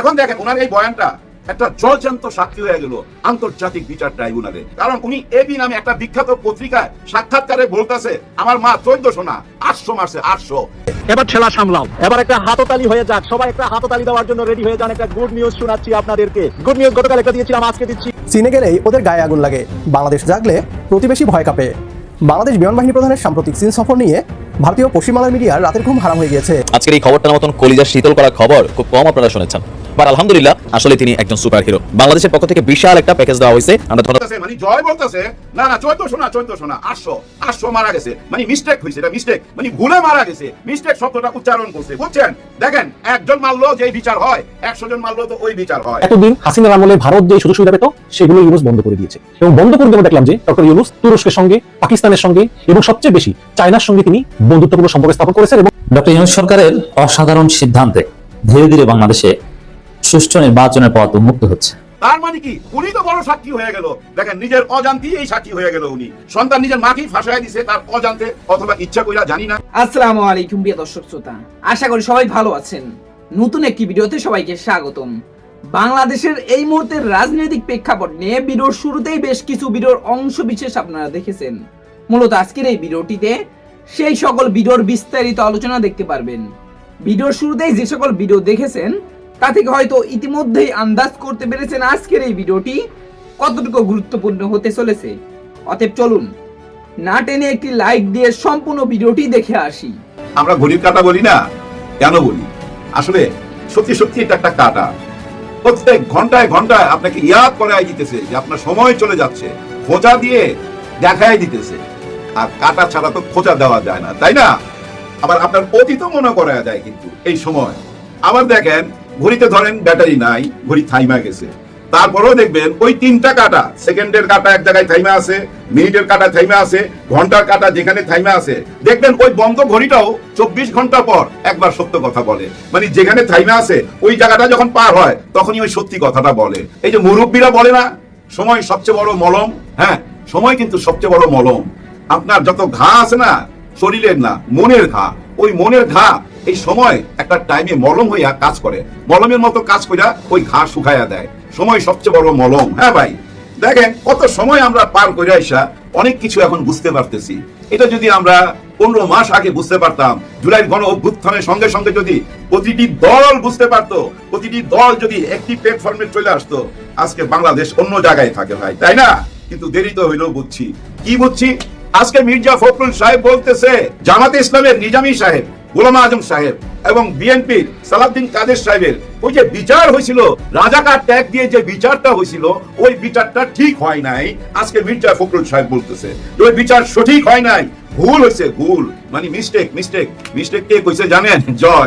এখন দেখেন ওনার এই বয়ানটা একটা জলজান্ত সাক্ষী হয়ে গেল আন্তর্জাতিক বিচার ট্রাইব্যুনালে। কারণ উনি এবি নামে একটা বিখ্যাত পত্রিকায় সাক্ষাৎকারে বলতেছে আমার মা চোদ্দশো না আটশো মারছে আটশো। এবার ঠেলা সামলাও। এবার একটা হাততালি হয়ে যাক। সবাই একটা হাততালি দেওয়ার জন্য রেডি হয়ে যান। একটা গুড নিউজ শোনাচ্ছি আপনাদেরকে। গুড নিউজ গতকাল একটা দিয়েছিলাম আজকে দিচ্ছি। চীনে গেলেই ওদের গায়ে আগুন লাগে। বাংলাদেশ জাগলে প্রতিবেশী ভয় কাঁপে। বাংলাদেশ বিমান বাহিনী প্রধানের সাম্প্রতিক চীন সফর নিয়ে ভারতীয় পশ্চিমবাংলার মিডিয়ার রাতের ঘুম হারাম হয়ে গিয়েছে। আজকের এই খবরটার মতন কলিজা শীতল করা খবর খুব কম আপনারা শুনেছেন। বাট আলহামদুলিল্লাহ আসলে তিনি একজন সুপার হিরো বাংলাদেশের পক্ষ থেকে বিশাল একটা প্যাকেজ দেওয়া হয়েছে। আমরা ধন্যবাদ মানে জয় বলতেছে না না চোদ্দশো না চোদ্দশো না আটশো আটশো মারা গেছে। মানে মিস্টেক হয়েছে এটা মিস্টেক মানে ভুলে মারা গেছে। মিস্টেক শব্দটা উচ্চারণ করছে বুঝছেন? দেখেন একজন মারলো যে বিচার হয় একশো জন মারলো তো ওই বিচার হয়। এতদিন হাসিনার আমলে ভারত যে সুযোগ সুবিধা পেত সেগুলো ইউনুস বন্ধ করে দিয়েছে। এবং বন্ধ করে দেওয়া দেখলাম যে ডক্টর ইউনুস তুরস্কের সঙ্গে পাকিস্তানের সঙ্গে এবং সবচেয়ে বেশি চায়নার সঙ্গে তিনি বন্ধুত্বপূর্ণ সম্পর্ক স্থাপন করেছেন এবং ডক্টর ইউনুস সরকারের অসাধারণ সিদ্ধান্তে ধীরে ধীরে বাংলাদেশে সুষ্ঠু নির্বাচনের পথ উন্মুক্ত হচ্ছে। তার মানে কি? উনি তো বড় সাক্ষী হয়ে গেল। দেখেন নিজের অজান্তি এই সাক্ষী হয়ে গেল উনি। সন্তান নিজের মাকেই ফাঁসায় দিছে তার অজান্তে অথবা ইচ্ছা কইরা জানি না। আসসালামু আলাইকুম প্রিয় দর্শক শ্রোতা। আশা করি সবাই ভালো আছেন। নতুন একটি ভিডিওতে সবাইকে স্বাগতম। বাংলাদেশের এই মুহূর্তের রাজনৈতিক প্রেক্ষাপট নিয়ে ভিডিওর শুরুতেই বেশ কিছু ভিডিওর অংশ বিশেষ আপনারা দেখেছেন। মূলত আজকের এই ভিডিওটিতে সেই সকল ভিডিওর বিস্তারিত আলোচনা দেখতে পারবেন। ভিডিওর শুরুতেই যে সকল ভিডিও দেখেছেন তা থেকে হয়তো ইতিমধ্যেই আন্দাজ করতে পেরেছেন আজকের এই ভিডিওটি। কতটুকু গুরুত্বপূর্ণ হতে চলেছে? অতএব চলুন, না টেনে একটি লাইক দিয়ে সম্পূর্ণ ভিডিওটি দেখে আসি। আমরা ঘড়ির কাটা বলি না? কেন বলি? আসলে সত্যি সত্যি এটা একটা কাটা। প্রত্যেক ঘন্টায় ঘন্টায় আপনাকে ইয়াদ করাই দিতেছে যে আপনার সময় চলে যাচ্ছে খোঁজা দিয়ে দেখাই দিতেছে। আর কাটা ছাড়া তো খোঁজা দেওয়া যায় না, তাই না? আবার আপনার অতীত মনে করা যায় কিন্তু এই সময়। আবার দেখেন ঘড়িতে ধরেন ব্যাটারি নাই, ঘড়ি থাইমা গেছে। তারপরেও দেখবেন ওই তিনটা কাটা, সেকেন্ডের কাটা এক জায়গায় থাইমা আছে, মিনিটের কাটা থাইমা আছে, ঘণ্টার কাটা যেখানে থাইমা আছে। দেখবেন ওই বন্ধ ঘড়িটাও চব্বিশ ঘণ্টা পর একবার সত্য কথা বলে। মানে যেখানে থাইমা আছে, ওই জায়গাটা যখন পার হয়, তখনই ওই সত্যি কথাটা বলে। এই যে মুরব্বীরা বলে না, সময় সবচেয়ে বড় মলম হ্যাঁ সময় কিন্তু সবচেয়ে বড় মলম। আপনার যত ঘা আছে না, শরীরের না, মনের ঘা। ওই মনের ঘা এই সময় একটা টাইমে মলম হইয়া কাজ করে। মলমের মতো কাজ কইরা ওই ঘা শুকাইয়া দেয়। সময় সবচেয়ে বড় মলম হ্যাঁ ভাই? দেখেন কত সময় আমরা পার করে আইসা অনেক কিছু এখন বুঝতে পারতেছি। এটা যদি আমরা পনেরো মাস আগে বুঝতে পারতাম জুলাই গণ অভ্যুত্থানের সঙ্গে সঙ্গে যদি প্রতিটি দল বুঝতে পারতো, প্রতিটি দল যদি একটি প্ল্যাটফর্মে চলে আসতো, আজকে বাংলাদেশ অন্য জায়গায় থাকে ভাই, তাই না? কিন্তু দেরি তো হইলেও বুঝছি। কি বুঝছি? আজকে মির্জা ফখরুল সাহেব বলতেছে, জামাতে ইসলামের নিজামী সাহেব গোলাম আজম সাহেব এবং বিএনপির সালাউদ্দিন কাদের সাহেবের ওই যে বিচার হয়েছিল, রাজাকার ট্যাগ দিয়ে যে বিচারটা হয়েছিল, ওই বিচারটা ঠিক হয় নাই। আজকে মির্জা ফখরুল সাহেব বলতেছে ওই বিচার সঠিক হয় নাই, ভুল হয়েছে, ভুল। মানে মিস্টেক মিস্টেক মিস্টেক কে কইছে জানেন?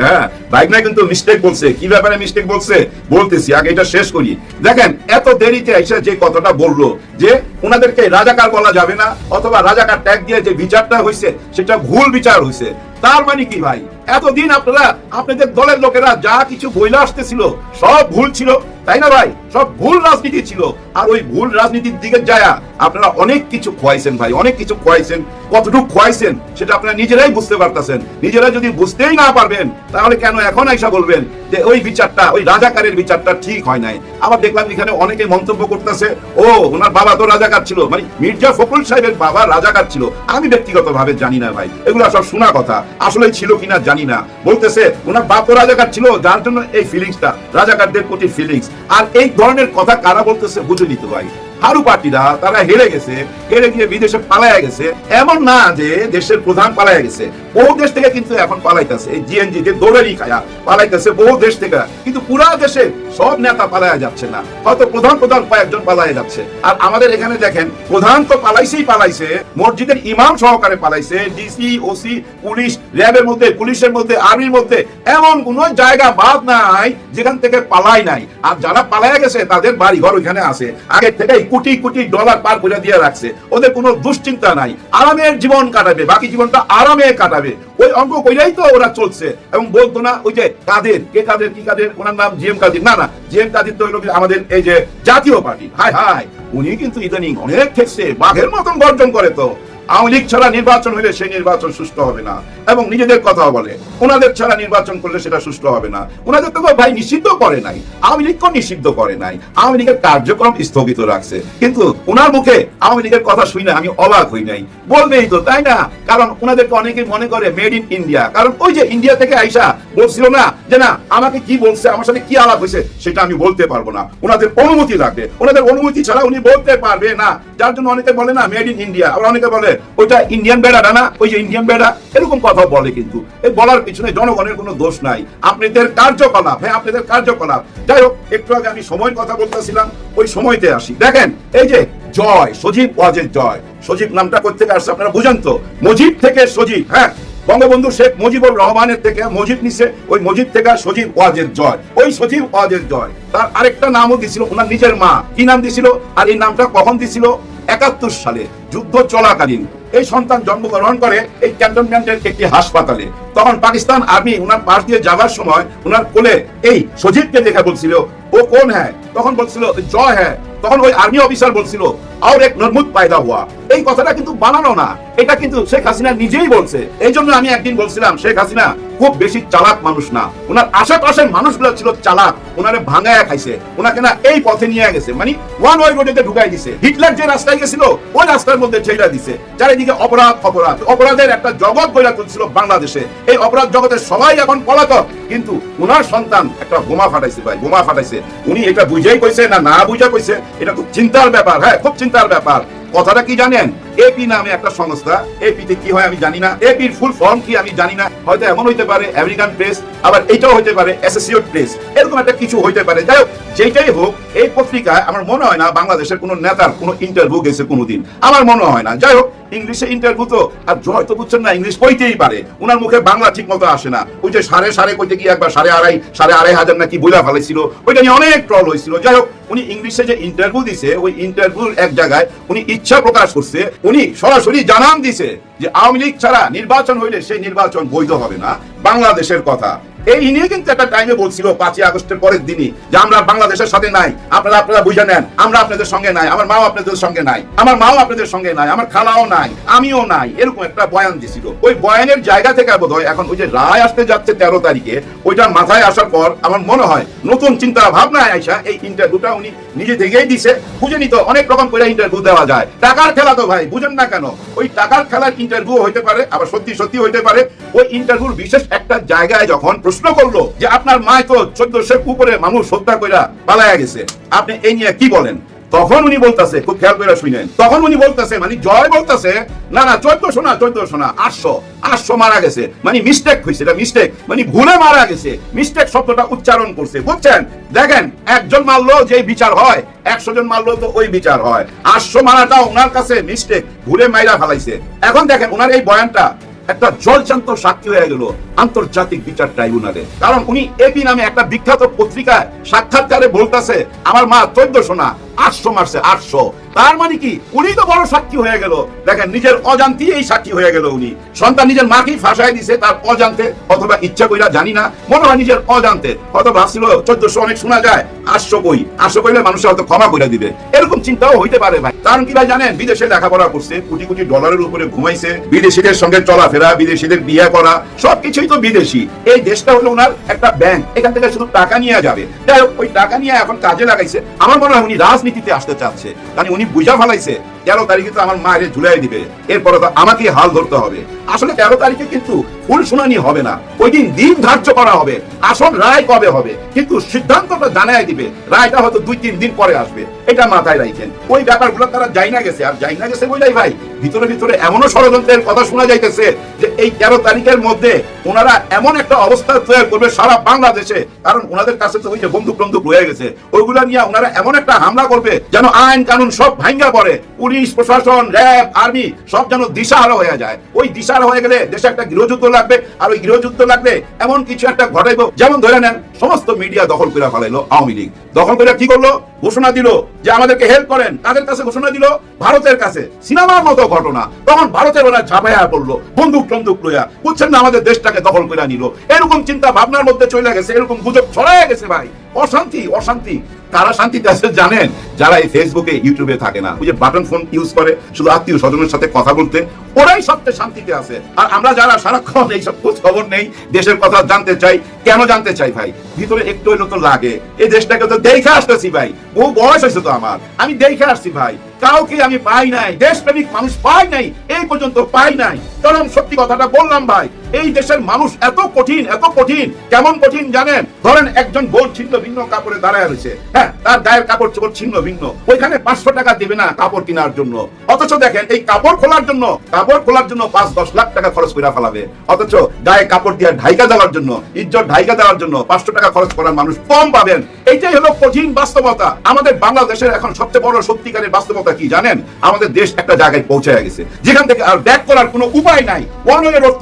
হ্যাঁ? বাইক না কিন্তু মিস্টেক বলছে। কি ব্যাপারে মিস্টেক বলছে? বলতেছি, আগে এটা শেষ করি। দেখেন, এত দেরিতে এসে যে কথাটা বলল, যে ওনাদেরকে রাজাকার বলা যাবে না, অথবা রাজাকার ট্যাগ দিয়ে যে বিচারটা হয়েছে সেটা ভুল বিচার হয়েছে তার মানে কি ভাই? এতদিন আপনারা, আপনাদের দলের লোকেরা যা কিছু বইলে আসতেছিল, সব ভুল ছিল, তাই না ভাই? সব ভুল রাজনীতি ছিল। আর ওই ভুল রাজনীতির দিকে যায় আপনারা অনেক কিছু খোয়াইছেন ভাই, অনেক কিছু খোয়াইছেন। কতটুকু খোয়াইছেন, সেটা আপনারা নিজেরাই বুঝতে পারতেছেন। নিজেরা যদি বুঝতেই না পারবেন, তাহলে কেন এখন আইসা বলবেন যে ওই বিচারটা, ওই রাজাকারের বিচারটা ঠিক হয় নাই? আবার দেখলাম এখানে অনেকে মন্তব্য করতেছে, ও, ওনার বাবা তো রাজাকার ছিল। মানে মির্জা ফখরুল সাহেবের বাবা রাজাকার ছিল। আমি ব্যক্তিগত ভাবে জানি না ভাই, এগুলো সব শোনা কথা। আসলে ছিল কিনা জানি না। বলতেছে, ওনার বাপ তো রাজাকার ছিল, যার জন্য এই ফিলিংসটা রাজাকারদের প্রতি ফিলিংস আর এই ধরনের কথা কারা বলতেছে বুঝে নিতে ভাই। হারু পার্টিরা তারা হেরে গেছে, হেরে গিয়ে বিদেশে পালাইয়া গেছে। এমন না যে দেশের প্রধান পালাইয়া গেছে। বহু দেশ থেকে কিন্তু এখন পালাইতেছে। এই জিএনজি যে দৌড়েরই খায়া পালাইতেছে বহু দেশ থেকে। কিন্তু পুরা দেশে সব নেতা পালাইয়া যাচ্ছে না। হয়তো প্রধান প্রধান কয়েকজন পালাইয়া যাচ্ছে। আর আমাদের এখানে দেখেন, প্রধান তো পালাইছেই পালাইছে। মসজিদের ইমাম সহকারে পালাইছে। ডিসি, ওসি, পুলিশ, র্যাবের মধ্যে, পুলিশের মধ্যে, আর্মির মধ্যে এমন কোন জায়গা বাদ নাই যেখান থেকে পালাই নাই। আর যারা পালাইয়া গেছে, তাদের বাড়ি ঘর ওইখানে আছে। আগের থেকেই কোটি কোটি ডলার পার করে দিয়ে রাখছে। ওদের কোনো দুশ্চিন্তা নাই। আরামের জীবন কাটাবে, বাকি জীবনটা আরামে কাটাবে। ওই অঙ্ক কইরাই তো ওরা চলছে। এবং বলতো না, ওই যে কাদের, কে কাদের, কি কাদের, ওনার নাম জিএম কাদের? না না, জিএম কাদের তো হইল আমাদের এই যে জাতীয় পার্টি। হাই হাই উনি কিন্তু ইদানিং অনেক ক্ষেত্রে বাঘের মতন গর্জন করে তো। আওয়ামী লীগ ছাড়া নির্বাচন হলে সেই নির্বাচন সুষ্ঠু হবে না। এবং নিজেদের কথাও বলে, ওনাদের ছাড়া নির্বাচন করলে সেটা সুষ্ঠু হবে না। ওনাদের তো ভাই নিষিদ্ধ করে নাই। আওয়ামী লীগকে নিষিদ্ধ করে নাই। আওয়ামী লীগের কার্যক্রম স্থগিত রাখছে। কিন্তু ওনার মুখে আওয়ামী লীগের কথা শুনে আমি অবাক হই নাই। বলবেই তো, তাই না? কারণ ওনাদেরকে অনেকে মনে করে মেড ইন ইন্ডিয়া কারণ ওই যে ইন্ডিয়া থেকে আইসা বলছিল না যে, না, আমাকে কি বলছে, আমার সাথে কি আলাপ হয়েছে, সেটা আমি বলতে পারব না। ওনাদের অনুমতি লাগবে। ওনাদের অনুমতি ছাড়া উনি বলতে পারবে না। যার জন্য অনেকে বলে না মেড ইন ইন্ডিয়া আবার অনেকে বলে ওইটা ইন্ডিয়ান বেড়াটা না ওই যে ইন্ডিয়ান বেড়া, এরকম কথা বলে কিন্তু। এই বলার পিছনে জনগণের কোনো দোষ নাই। আপনাদের কার্যকলাপ হ্যাঁ আপনাদের কার্যকলাপ। যাই হোক, একটু আগে আমি সময়ের কথা বলতেছিলাম, ওই সময়তে আসি। দেখেন, এই যে জয়, সজীব ওয়াজের জয়। সজীব নামটা কোথেকে আসছে আপনারা বুঝেন তো? মজিব থেকে সজীব হ্যাঁ? বঙ্গবন্ধু শেখ মুজিবুর রহমানের থেকে মজিব নিছে, ওই মজিব থেকে সজীব ওয়াজের জয়। ওই সজীব ওয়াজের জয়। তার আরেকটা নামও দিছিল, ওনার নিজের মা। কি নাম দিছিল? আর এই নামটা কখন দিছিল? একাত্তর সালে যুদ্ধ চলাকালীন এই সন্তান জন্মগ্রহণ করে এই ক্যান্টনমেন্টের একটি হাসপাতালে। তখন পাকিস্তান আর্মি ওনার পাশ দিয়ে যাওয়ার সময় ওনার কোলে এই সজীবকে দেখে বলছিল, ও কোন হ্যাঁ তখন বলছিল, জয় হ্যাঁ তখন ওই আর্মি অফিসার বলছিল আর এক নরমুদ পায়দা হওয়া এই কথাটা কিন্তু বানানো না। এটা কিন্তু শেখ হাসিনা নিজেই বলছে। এই জন্য আমি একদিন বলছিলাম, শেখ হাসিনা, খুব বেশি চালাক মানুষ না। ওনার আশেপাশের মানুষগুলো ছিল চালাক ওনারে ভাঙায়া খাইছে। ওনাকে না এই পথে নিয়ে গেছে। মানে ওয়ান ওয়াই রোডেতে ঢুকাই দিছে। হিটলার যে রাস্তায় গেছিল, ওই রাস্তার মধ্যে ঠেলা দিছে। চারিদিকে অপরাধ অপরাধ। অপরাধের একটা জগৎ গড়ে তুলছিল বাংলাদেশে। এই অপরাধ জগতের সবাই এখন পলাতক। কিন্তু ওনার সন্তান একটা বোমা ফাটাইছে ভাই, বোমা ফাটাইছে। উনি এটা বুঝেই কইছে না না বুঝে কইছে? এটা খুব চিন্তার ব্যাপার হ্যাঁ খুব চিন্তার ব্যাপার। কথাটা কি জানেন? এপি নামে একটা সংস্থা। এপিতে কি হয় আমি জানি না। এপির ফুল ফর্ম কি আমি জানি না। হয়তো এমন হইতে পারে আমেরিকান প্রেস আবার এইটাও হইতে পারে অ্যাসোসিয়েট প্রেস এরকম একটা কিছু হইতে পারে। যাই হোক, যেটাই হোক, এই পত্রিকায় আমার মনে হয় না বাংলাদেশের কোনো নেতার কোনো ইন্টারভিউ গেছে কোনোদিন। আমার মনে হয় না। যাই হোক, ইংলিশে ইন্টারভিউ তো, আর জয় তো বুঝছেন না, ইংলিশ কইতেই পারে। উনার মুখে বাংলা ঠিক মতো আসে না। ওই যে সাড়ে সাড়ে কইতে গিয়ে একবার সাড়ে আড়াই সাড়ে আড়াই হাজার নাকি বইলা ফেলাইছিল, ওইটা নিয়ে অনেক ট্রল হয়েছিল যাই হোক, উনি ইংলিশে যে ইন্টারভিউ দিছে, ওই ইন্টারভিউর এক জায়গায় উনি ইচ্ছা প্রকাশ করছে, উনি সরাসরি জানান দিছে যে আওয়ামী লীগ ছাড়া নির্বাচন হইলে সেই নির্বাচন বৈধ হবে না, বাংলাদেশের কথা। এই নিয়ে কিন্তু একটা টাইমে বলছিল পাঁচই আগস্টের পরের দিনই যে আমরা বাংলাদেশের সাথে নাই। আপনারা আপনারা বুঝে নেন, আমরা আপনাদের সঙ্গে নাই, আমার মাও আপনাদের সঙ্গে নাই, আমার মাও আপনাদের সঙ্গে নাই, আমার খালাও নাই, আমিও নাই, এরকম একটা বয়ান দিছিল। ওই বয়ানের জায়গা থেকে বোধ হয় এখন ওই যে রায় আসতে যাচ্ছে তেরো তারিখে, ওইটা মাথায় আসার পর আমার মনে হয় নতুন চিন্তা ভাবনায় আইসা এই ইন্টারভিউটা উনি নিজে থেকেই দিছে। বুঝে নিত অনেক রকম করে ইন্টারভিউ দেওয়া যায়। টাকার খেলা তো ভাই, বুঝেন না কেন? ওই টাকার খেলার ইন্টারভিউ হইতে পারে, আবার সত্যি সত্যি হইতে পারে। ওই ইন্টারভিউর বিশেষ একটা জায়গায় যখন প্রশ্ন করল যে আপনার মায় তো চোদ্দশোর উপরে মানুষ হত্যা কইরা পালায়া গেছে। আপনি এই নিয়ে কি বলেন? তখন উনি বলতেছে, খুব খেয়াল করে শুনেন, তখন উনি বলতেছে মানে জয় বলতেছে, না না চোদ্দশো না চোদ্দশো না আটশো আটশো মারা গেছে। মানে মিস্টেক হয়েছে এটা মিস্টেক মানে ভুলে মারা গেছে। মিস্টেক শব্দটা উচ্চারণ করছে, বুঝছেন? দেখেন, একজন মারলো যে বিচার হয়, একশো জন মারলো তো ওই বিচার হয়। আটশো মারাটা ওনার কাছে মিস্টেক ভুলে মাইরা ফেলাইছে। এখন দেখেন, ওনার এই বয়ানটা একটা জলজান্ত সাক্ষী হয়ে গেল আন্তর্জাতিক বিচার ট্রাইব্যুনালে। কারণ উনি এপি নামে একটা বিখ্যাত পত্রিকায় সাক্ষাৎকারে বলতেছে, আমার মা চোদ্দশো না। আটশো মারছে, আটশো। তার মানে কি? উনি তো বড় সাক্ষী হয়ে গেল। দেখেন, নিজের অজান্তি এই সাক্ষী হয়ে গেল উনি। সন্তান নিজের মাকেই ফাঁসাই দিছে, তার অজান্তে, অথবা ইচ্ছা কইরা, জানি না। মনে হয় নিজের অজান্তে। হয়তো ভাবছিল, চোদ্দশো অনেক শোনা যায়, আটশো কই? আটশো কইলে মানুষ হয়তো ক্ষমা করে দিবে। এরকম চিন্তাও হইতে পারে ভাই। কারণ কি ভাই জানেন, বিদেশে লেখাপড়া করছে, কোটি কোটি ডলারের উপরে ঘুমাইছে, বিদেশিদের সঙ্গে চলাফেরা, বিদেশিদের বিয়ে করা, সবকিছুই তো বিদেশি। এই দেশটা হলো ওনার একটা ব্যাংক এখান থেকে শুধু টাকা নিয়ে যাবে। যাই হোক, ওই টাকা নিয়ে এখন কাজে লাগাইছে। আমার মনে হয় উনি রাজনীতিতে আসতে চাচ্ছে। কারণ উনি বুঝা ফেলাইছে তেরো তারিখে তো আমার মায়ের ঝুলাই দিবে। এরপরে তো আমাকে হাল ধরতে হবে। আসলে তেরো তারিখে কিন্তু ফুল শুনানি হবে না। ওই দিন দিন ধার্য করা হবে। আসল রায় কবে হবে? কিন্তু সিদ্ধান্তটা জানাই দিবে। রায়টা হয়তো দুই, তিন দিন পরে আসবে। এটা মাথায় রাখেন ওই ব্যাপারগুলো তারা যাই না গেছে। আর যাই না গেছে বইলাই ভাই, ভিতরে ভিতরে এমনও ষড়যন্ত্রের কথা শোনা যাইতেছে যে এই তেরো তারিখের মধ্যে ওনারা এমন একটা অবস্থা তৈরি করবে সারা বাংলাদেশে। কারণ ওনাদের কাছে তো ওই যে বন্দুক বন্দুক রয়ে গেছে। ওইগুলা নিয়ে ওনারা এমন একটা হামলা করবে যেন আইন কানুন সব ভাঙ্গা পড়ে। পুলিশ, প্রশাসন, র্যাব, আর্মি সব যেন দিশাহারা হয়ে যায়। ওই দিশাহারা হয়ে গেলে দেশে একটা গৃহযুদ্ধ লাগবে আর ওই গৃহযুদ্ধ লাগলে এমন কিছু একটা ঘটাইবো। যেমন ধরে নেন, সমস্ত মিডিয়া দখল করে ফেলাইলো আওয়ামী লীগ। দখল করে কি করল? ঘোষণা দিল যে আমাদেরকে হেল্প করেন। তাদের কাছে ঘোষণা দিল? ভারতের কাছে। সিনেমার মতো ঘটনা। তখন ভারতের ওরা ঝাঁপাইয়া পড়ল, বন্দুক টন্দুক লইয়া। বুঝছেন না আমাদের দেশটাকে দখল করে নিল। এরকম চিন্তা ভাবনার মধ্যে চলে গেছে, এরকম গুজব ছড়ায় গেছে ভাই। অশান্তি অশান্তি। কারা শান্তিতে আছে জানেন? যারা এই ফেসবুকে ইউটিউবে থাকে না। ওই যে বাটন ফোন ইউজ করে, শুধু আত্মীয় স্বজনের সাথে কথা বলতে, ওরাই সবচেয়ে শান্তিতে আছে। আর আমরা যারা সারাক্ষণ এইসব খোঁজ খবর নেই, দেশের কথা জানতে চাই, কেন জানতে চাই ভাই? ভিতরে একটু হইল তো লাগে। এই দেশটাকে তো দেখে আসতেছি ভাই। বহু বয়স হয়েছে তো আমার। আমি দেখে আসছি ভাই। কাউকে আমি পাই নাই। দেশপ্রেমিক মানুষ পাই নাই। এই পর্যন্ত পাই নাই। কারণ সত্যি কথাটা বললাম ভাই। এই দেশের মানুষ এত কঠিন এত কঠিন। কেমন কঠিন জানেন? ধরেন একজন বোন ছিন্ন ভিন্ন কাপড়ে দাঁড়ায় রয়েছে। হ্যাঁ তার গায়ের কাপড় চোপড় ছিন্ন ভিন্ন। ওইখানে পাঁচশো টাকা দেবে না কাপড় কেনার জন্য। অথচ দেখেন, এই কাপড় খোলার জন্য, কাপড় খোলার জন্য পাঁচ, দশ লাখ টাকা খরচ করে ফেলাবে। অথচ গায়ে কাপড় দিয়ে ঢাইকা দেওয়ার জন্য, ইজ্জত ঢাইকা দেওয়ার জন্য পাঁচশো টাকা খরচ করার মানুষ কম পাবেন। এইটাই হলো কঠিন বাস্তবতা। আমাদের বাংলাদেশের এখন সবচেয়ে বড় সত্যিকারের বাস্তবতা কি জানেন? আমাদের দেশ একটা জায়গায় পৌঁছে গেছে। যেখান থেকে আর ব্যাক করার কোনো উপায় নাই। ওয়ান ওয়ে রোড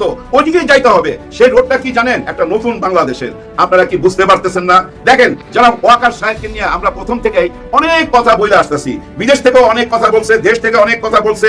তো ওইদিকেই যাইতে হবে। সেই রোডটা কি জানেন? একটা নতুন বাংলাদেশের। আপনারা কি বুঝতে পারতেছেন না? দেখেন যারা ওয়াকার সাহেবকে নিয়ে আমরা প্রথম থেকেই অনেক কথা বলে আসতেছি। বিদেশ থেকেও অনেক কথা বলছে, দেশ থেকে অনেক কথা বলছে।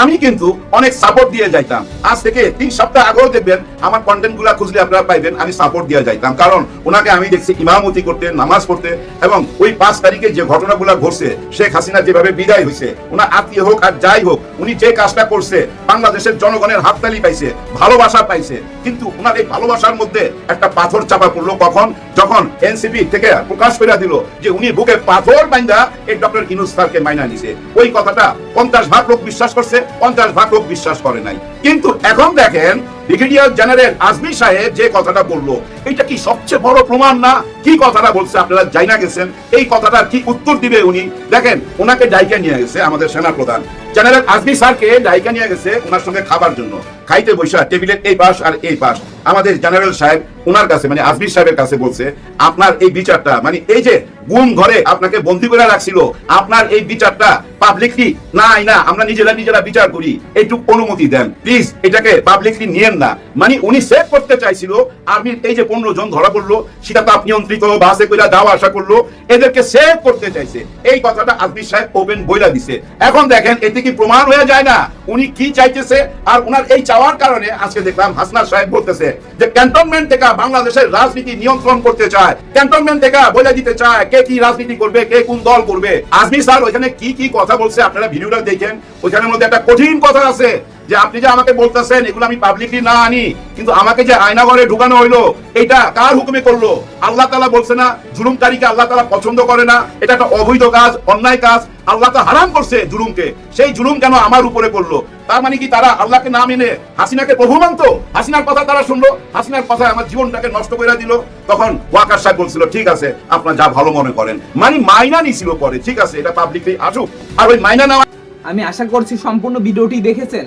আমি কিন্তু অনেক সাপোর্ট দিয়ে যাইতাম। আজ থেকে তিন সপ্তাহ আগেও দেখবেন, আমার কন্টেন্টগুলা খুঁজলে আপনারা পাইবেন, আমি সাপোর্ট দিয়ে যাইতাম। কারণ ওনাকে আমি দেখছি ইমামতি করতে, নামাজ পড়তে, এবং ওই পাঁচ তারিখে যে ঘটনাগুলো ঘটছে, শেখ হাসিনা যেভাবে বিদায় হয়েছে, ওনার আত্মীয় হোক আর যাই হোক, উনি যে কাজটা করছে, বাংলাদেশের জনগণের হাততালি পাইছে, ভালোবাসা পাইছে কিন্তু ওনার এই ভালোবাসার মধ্যে একটা পাথর চাপা পড়ল কখন? যখন এনসিপি থেকে প্রকাশ করে দিল যে উনি বুকে পাথর বাইন্দা এই ডক্টর ইনুস স্যারকে মাইনা নিছে। ওই কথাটা পঞ্চাশ ভাগ লোক বিশ্বাস করছে, পঞ্চাশ ভাগ লোক বিশ্বাস করে নাই। কিন্তু এখন দেখেন, ব্রিগেডিয়ার জেনারেল আজমি সাহেব যে কথাটা বলল, এটা কি সবচেয়ে বড় প্রমাণ না? কি কথাটা বলছে আপনারা যাই না গেছেন? এই কথাটার কি উত্তর দিবে উনি? দেখেন, ওনাকে ডাইকে নিয়ে গেছে আমাদের সেনা প্রধান জেনারেল আজমি স্যারকে ডাইকা নিয়ে গেছে ওনার সঙ্গে খাবার জন্য। খাইতে বৈশা টেবিলের এই পাশ আর এই পাশ। আমাদের জেনারেল সাহেব ওনার কাছে মানে আজমির সাহেবের কাছে বলছে, আপনার এই বিচারটা মানে এই যে গুম ঘরে আপনাকে বন্দি করে রাখছিল, আপনার এই বিচারটা পাবলিকলি নাই, না, আমরা নিজেরা নিজেরা বিচার করি। এইটুকু অনুমতি দেন। প্লিজ এটাকে পাবলিকলি নিয়েন না। মানে উনি সেভ করতে চাইছিল আর্মির এই যে পনেরো জন ধরা পড়ল, সেটা তাপ নিয়ন্ত্রিত বাসে কইরা যাওয়া আসা করল, এদেরকে সেভ করতে চাইছে। এই কথাটা আজমির সাহেব ওপেন বইলা দিছে। এখন দেখেন, এতে কি প্রমাণ হয়ে যায় না? উনি কি চাইতেছে? আর উনার এই চাওয়ার কারণে আজকে দেখলাম হাসনার সাহেব বলতেছে যে ক্যান্টনমেন্ট থেকে বাংলাদেশের রাজনীতি নিয়ন্ত্রণ করতে চায়। ক্যান্টনমেন্ট থেকে বলে দিতে চায়, কে কি রাজনীতি করবে, কে কোন দল করবে। আজমি স্যার, ওইখানে কি কি কথা বলছে আপনারা ভিডিওটা দেখেন। ওইখানের মধ্যে একটা কঠিন কথা আছে। যে আপনি যে আমাকে বলতেছেন, এগুলো আমি পাবলিকলি না আনি, কিন্তু আমাকে যে আয়না ঘরে ঢুকানো হইল, এটা কার হুকুমে করল? আল্লাহ তালা বলছে না জুলুমকারীকে আল্লাহ তালা পছন্দ করে না, এটা একটা অবৈধ কাজ, অন্যায় কাজ, আল্লাহ তো হারাম করছে জুলুমকে। সেই জুলুম কেন আমার উপরে করল? তার মানে কি তারা আল্লাহকে না মেনে হাসিনাকে প্রভু মানতো? হাসিনার কথা তারা শুনলো? হাসিনার কথা আমার জীবনটাকে নষ্ট করে দিল? তখন ওয়াকার সাহেব বলছিল, ঠিক আছে, আপনার যা ভালো মনে করেন। মানে মাইনা নিছিল পরে, ঠিক আছে, এটা পাবলিকলি আসুক। আর ওই মাইনা নেওয়া আমি আশা করছি সম্পূর্ণ ভিডিওটি দেখেছেন।